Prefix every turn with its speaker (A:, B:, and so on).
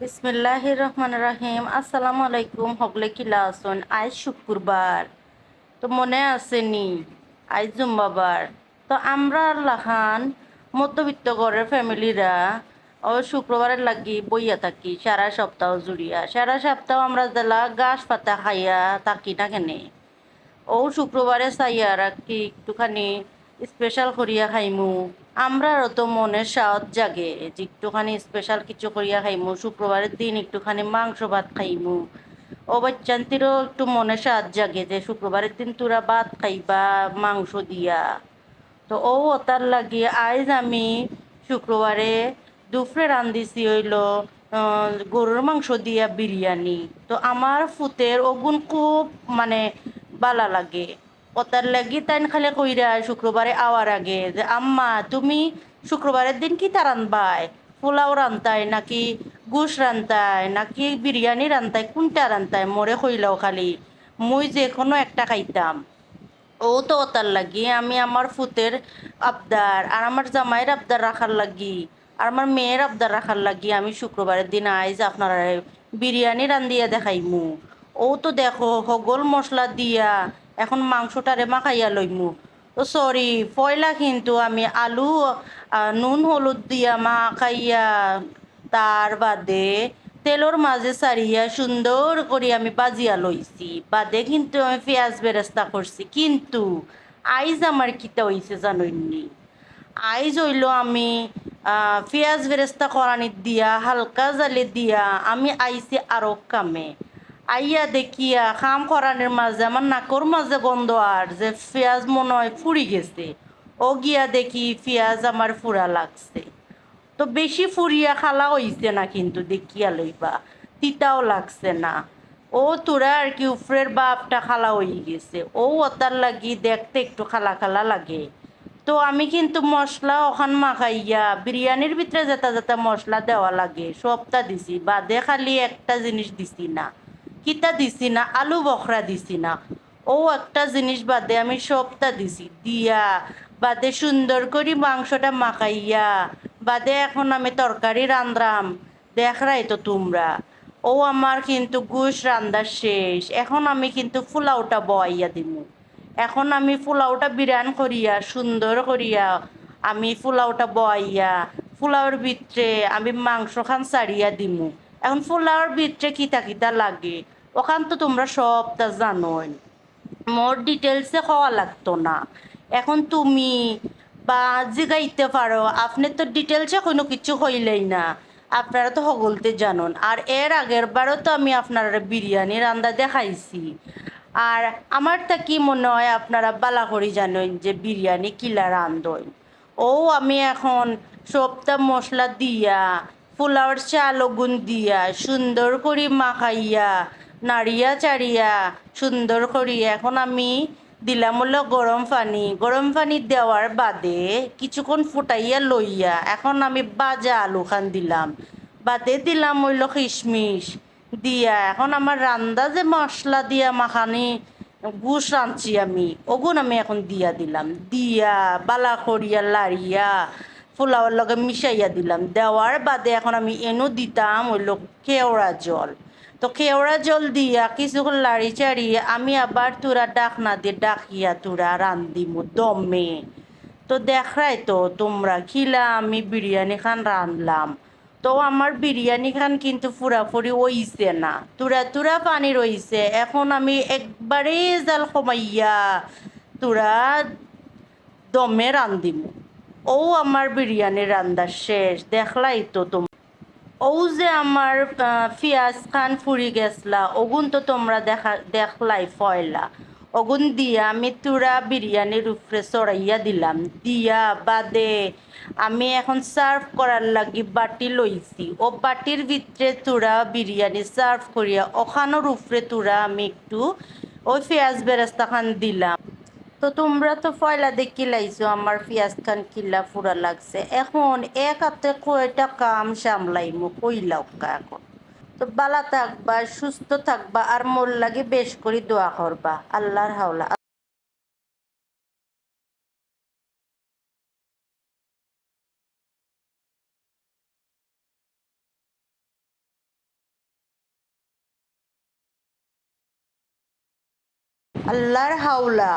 A: বিসমিল্লাহির রহমান রাহিম আসসালামু আলাইকুম হগলে কিলা আসুন আজ শুক্রবার। তো মনে আসেনি আজ জুম্বাবার তো আমরা লাখান মধ্যবিত্ত ঘরের ফ্যামিলিরা ও শুক্রবারের লাগি বইয়া থাকি, সারা সপ্তাহ জুড়িয়া। সারা সপ্তাহ আমরা দিলা গাছ পাতা খাইয়া থাকি না কেনে? ও শুক্রবারে চাইয়া রাখি, একটুখানি স্পেশাল করিয়া খাইমু। আমরা তো মনে সাহস জাগে। যে একটুখানি স্পেশাল কিছু করিয়া খাইমু, শুক্রবারের দিন একটুখানি মাংস ভাত খাইমু। ও একটু মনে সাহস জাগে যে শুক্রবারের দিন তোরা ভাত খাইবা, মাংস দিয়া। তো ও ওতার লাগি আজ আমি শুক্রবারে দুপুরে রান্ধিছি হইল গরুর মাংস দিয়া বিরিয়ানি। তো আমার ফুতের ওগুন খুব মানে বালা লাগে। ওতার লাগি তাই খালি কইরা শুক্রবারে আওয়ার আগে যে, আম্মা, তুমি শুক্রবারের দিন কি তা রানবাই পোলাও রান্তায় নাকি গুস রান্তায় নাকি বিরিয়ানি রান্তায় কোনটা রান্তায় মোরে কইলাও খালি। মুই যে কোনো একটা খাইতাম। ও তো ওতার লাগি, আমি আমার ফুতের আবদার আর আমার জামাইয়ের আবদার রাখার লাগি, আর আমার মেয়ের আবদার রাখার লাগি আমি শুক্রবারের দিন আইজ আপনারা বিরিয়ানি রান্ধিয়া দেখাইমু। ও তো দেখো, হগল মশলা দিয়া এখন মাংসটারে মাখাইয়া লইমু। তো সরি পয়লা কিন্তু আমি আলু নুন, হলুদ দিয়া মাখাইয়া তার বাদে তেলর মাঝে সারিয়া সুন্দর করে আমি বাজিয়া লইছি। বাদে কিন্তু আমি পেঁয়াজ বেরেস্তা করছি। কিন্তু আইজ আমার কিতা হইছে জানইনি। আইজ হইল আমি পেঁয়াজ বেরেস্তা করানি দিয়া, হালকা জালে দিয়া আমি আইছি আরও কামে। আইয়া দেখিয়া খাম করানোর মাঝে, আমার নাকর মাঝে গন্ধ আর যে পেঁয়াজ মনে হয় ফুরি গেছে। ও গিয়া দেখি পেঁয়াজ আমার ফুরা লাগছে। তো বেশি ফুরিয়া খালা হইছে না কিন্তু, দেখিয়া লইবা, তিতাও লাগছে না। ও তোরা আর কি উফরের বাপটা খালা হয়ে গেছে। ও ওতার লাগি দেখতে একটু খালা খালা লাগে। তো আমি কিন্তু মশলা ওখান মাখাইয়া, বিরিয়ানির ভিতরে যেটা যেটা মশলা দেওয়া লাগে, সবটা দিছি। বাদে খালি একটা জিনিস দিছি না। কিতা দিছি না, আলু বখরা দিছি না। ও একটা জিনিস বাদে আমি সবটা দিছি, দিয়া, বাদে সুন্দর করে মাংসটা মাখাইয়া, বাদে এখন আমি তরকারি রান্ধ্রাম দেখরাই তো তোমরা, ও আমার কিন্তু গুশ রান্না শেষ, এখন আমি কিন্তু ফুলাওটা বয়াইয়া দিমু। এখন আমি ফুলাওটা বিরান করিয়া, সুন্দর করিয়া আমি ফুলাওটা বয়াইয়া পোলাওর ভিতরে আমি মাংস খান সারিয়া দিমু। এখন পোলাওর ভিতরে কিতা কিতা লাগে? ওখান তো তোমরা সবটা জানোই। মোর ডিটেলসে হওয়া লাগতো না। এখন তুমি বা জিগাইতে পারো, আপনি তো ডিটেলসে কোনো কিছু হইলেই না। আপনারা তো হগলতে জানুন। আর এর আগের বারও তো আমি আপনারা বিরিয়ানি রান্দা দেখাইছি। আর আমার তা কি মনে হয় আপনারা বালা করি জানেন যে বিরিয়ানি কিলা রান্ধন ও আমি এখন সবটা মশলা দিয়া, পোলাওর চাল গুণ দিয়া, সুন্দর করে মাখাইয়া নাড়িয়া চাড়িয়া সুন্দর করি এখন আমি দিলাম হলো গরম পানি। গরম পানি দেওয়ার বাদে কিছুক্ষণ ফুটাইয়া লইয়া এখন আমি বাজা আলু খান দিলাম। বাদে দিলাম হইল কিশমিশ দিয়া। এখন আমার রান্দা যে মশলা দিয়া মাখানি গুস রাঁধছি আমি, ওগুন আমি এখন দিয়া দিলাম। দিয়া, বালা করিয়া, লাড়িয়া, পোলাওয়ার লগে মিশাইয়া দিলাম। দেওয়ার বাদে এখন আমি এনো দিতাম হইল কেওড়া জল। তো কেওড়া জল দিয়া কিছুক্ষণ লাড়ি চাড়ি, আমি আবার তুরা ডাকনা দিয়ে ডাকিয়া তুরা রান্দিমু দমে তো দেখাই তো, তোমরা খিলা, আমি বিরিয়ানি খান রাঁধলাম তো আমার বিরিয়ানি খান কিন্তু পুরাপুরি ওইছে না। তুরা তুরা পানি রইছে, এখন আমি একবারে জাল কমাইয়া তুরা দমে রান্দিমু ও আমার বিরিয়ানি রান্দার শেষ, দেখলাই তো তোমরা ও যে আমার পিয়াজ খান ফুরি গেছলা, ওগুন তো তোমরা দেখা, দেখলাই ফয়লা। ওগুন দিয়া আমি তুরা বিরিয়ানির উপরে চড়াইয়া দিলাম। দিয়া বাদে আমি এখন সার্ভ করার লাগি বাটি লইছি। ও বাটির ভিতরে তুরা বিরিয়ানি সার্ভ করিয়া, ওখানোর উপরে তুরা আমি একটু ওই পেঁয়াজ বেরেস্তা খান দিলাম। তো তোমরা তো ফয়লা দেখি লাইছো আমার পিয়াজ খান কিল্লা ফুরা লাগছে। এখন এক হাতে কয়টা কাম সামলাইমু কইলাও এখন? তো বালা থাকবা, সুস্থ থাকবা, আর মোর লাগে বেশ করে দোয়া করবা। আল্লাহর হাওলা। আল্লাহর হাওলা।